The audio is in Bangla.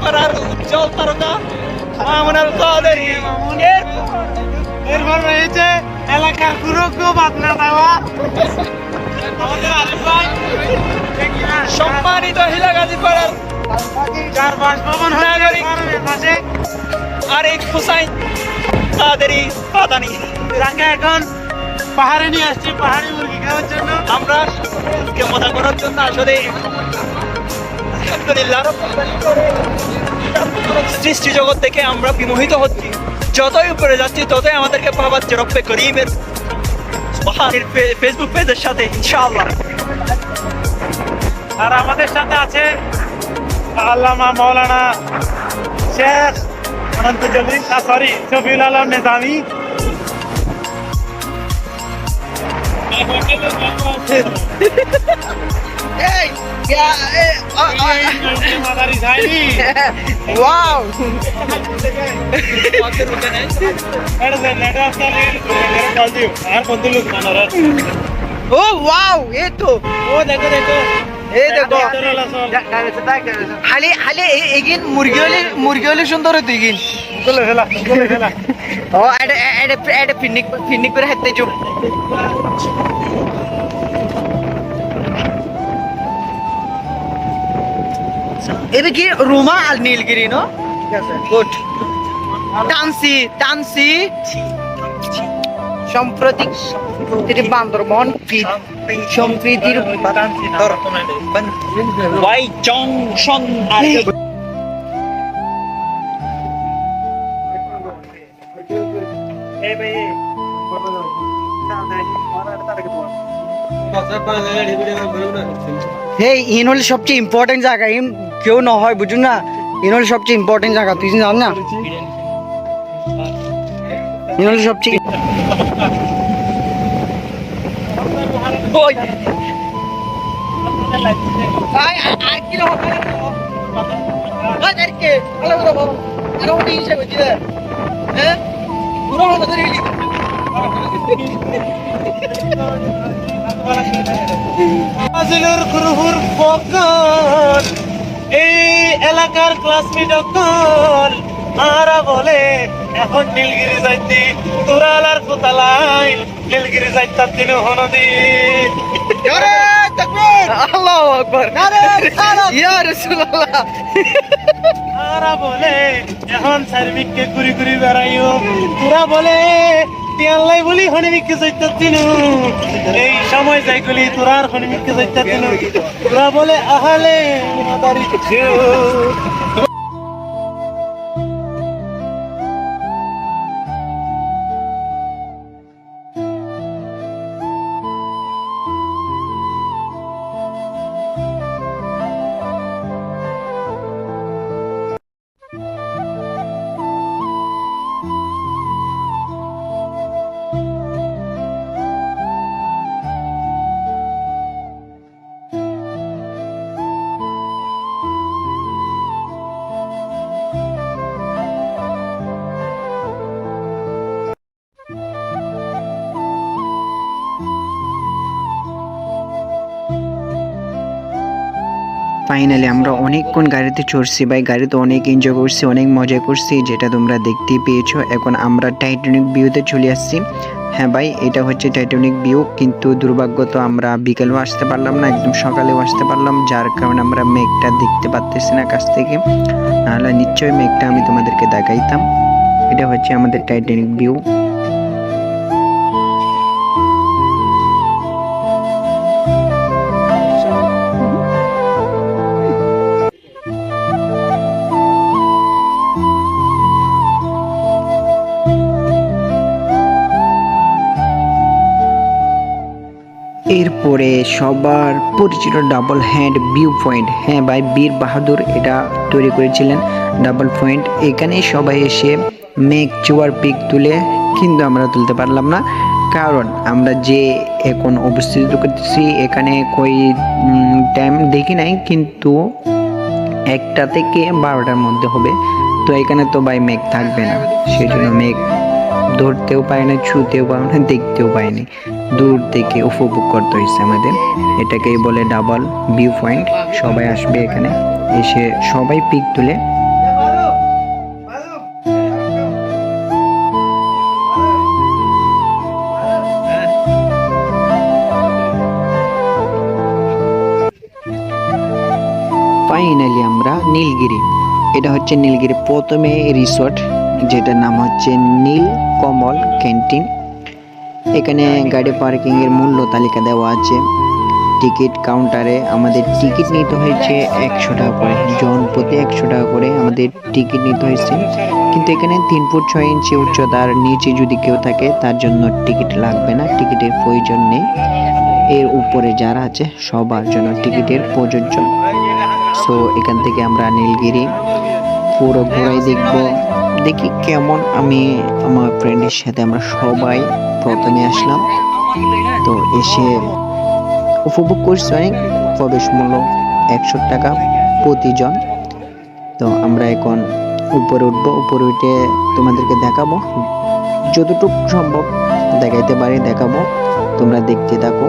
পাড়ার এলাকার গুরুকে বাদনা দেওয়া আমাদের আরিফ ভাই সম্মানিত হিলা গাজীপাড়ার যার। পাশে আরিফ হুসাইন কাদেরি এখন পাহাড়ে নিয়ে আসছি পাহাড়ি মুরগি জন্য আমরা মজা করার জন্য আসলে সৃষ্টি জগৎ থেকে আমরা বিমোহিত হচ্ছি। যতই উপরে যাচ্ছি, ততই আমাদেরকে পাওয়াচ্ছে রব্বে করিমের ফেসবুক পেজের সাথে, ইনশাআল্লাহ। আর আমাদের সাথে আছে আল্লামা মৌলানা শেখ অনন্ত জলিল সরি শফিউল আলম নেজামি কল দিও আর বন্ধু লোক মানার ও ওয়াও এই তো ও দেখো দেখো এই দেখো খালি খালি এ- এগিন মুরগি হলে মুরগি হলে সুন্দর হতো এগিন চলে ফেলা চলে ফেলা ও এটা এটা এটা ফিনিক ফিনিক করে হাতে চুপ এটা কি রুমা আর নীলগিরি নো গুড টানসি টানসি সাম্প্রতিক সম্প্রীতির বান্দরবন সম্প্রীতির এই ইন হলে সবচেয়ে ইম্পর্টেন্ট জায়গা কেউ না হয়, বুঝুন না? ইন হলে সবচেয়ে ইম্পর্টেন্ট জায়গা, তুই জান না? ইন হলে সবচেয়ে ওই আই আই এলাকার ক্লাসমেট অকল আরা বলে এখন নীলগিরি যাইতি তোরালার কোতালাই নীলগিরি যাইতার দিন হনদি আরে তাকবীর! আল্লাহু আকবার। ইয়া রাসূলুল্লাহ। আরা বলে এখন সার্বিককে ঘুরি ঘুরি বেড়াইও। তোরা বলে তিয়াল্লাই বলি হনিমিককে যাইতার দিন এই সময় যাইগুলি তোরার হনিমিককে যাইতার দিন তোরা বলে, আহালে ফাইনালি আমরা অনেকক্ষণ গাড়িতে চড়ছি, ভাই। গাড়িতে অনেক এনজয় করছি, অনেক মজা করছি, যেটা তোমরা দেখতেই পেয়েছ। এখন আমরা টাইটানিক ভিউতে চলে আসছি। হ্যাঁ ভাই, এটা হচ্ছে টাইটানিক ভিউ কিন্তু দুর্ভাগ্য তো আমরা বিকেলেও আসতে পারলাম না, একদম সকালেও আসতে পারলাম, যার কারণে আমরা মেঘটা দেখতে পারতেছি না কাছ থেকে। নাহলে নিশ্চয়ই মেঘটা আমি তোমাদেরকে দেখাইতাম। এটা হচ্ছে আমাদের টাইটানিক ভিউ এরপরে সবার পরিচিত ডাবল হ্যান্ড ভিউ পয়েন্ট হ্যাঁ ভাই, বীর বাহাদুর এটা তৈরি করেছিলেন ডাবল পয়েন্ট এখানে সবাই এসে মেঘ চুয়ার পিক তুলে কিন্তু আমরা তুলতে পারলাম না, কারণ আমরা যে এখন অবস্থিত করতেছি, এখানে কই টাইম দেখি নাই, কিন্তু একটা থেকে বারোটার মধ্যে হবে। তো এখানে তো ভাই মেঘ থাকবে না সেই জন্য মেঘ ধরতেও পারি না, ছুতেও পারি না, দেখতেও পাইনি দূর থেকে উপভোগ করতে হয়েছে আমাদের। এটাকেই বলে ডাবল ভিউ পয়েন্ট সবাই আসবে এখানে। এসে সবাই পিক তুলে। ফাইনালি আমরা নীলগিরি। এটা হচ্ছে নীলগিরি প্রথমে রিসোর্ট যেটার নাম হচ্ছে নীল কমল ক্যান্টিন এখানে গাড়ি পার্কিং এর মূল্য তালিকা দেওয়া আছে। টিকিট কাউন্টারে আমাদের টিকিট নিতে হয়েছে একশো টাকা করে। জন প্রতি একশো টাকা করে আমাদের টিকিট নিতে হয়েছে। কিন্তু এখানে তিন ফুট ছয় ইঞ্চি উচ্চতার নিচে যদি কেউ থাকে, তার জন্য টিকিট লাগবে না, টিকিটের প্রয়োজন নেই। এর উপরে যারা আছে, সবার জন্য টিকিটের প্রযোজ্য। সো এখান থেকে আমরা নীলগিরি, পুরো ঘোরাই দেখব। দেখি কেমন আমি আমার ফ্রেন্ডের সাথে আমরা সবাই প্রথমে আসলাম। তো এসে উপভোগ করছি অনেক প্রবেশ মূল্য একশো টাকা প্রতিজন। তো আমরা এখন উপরে উঠবো, উপরে উঠে তোমাদেরকে দেখাবো। যতটুকু সম্ভব দেখাইতে পারি, দেখাবো। তোমরা দেখতে থাকো।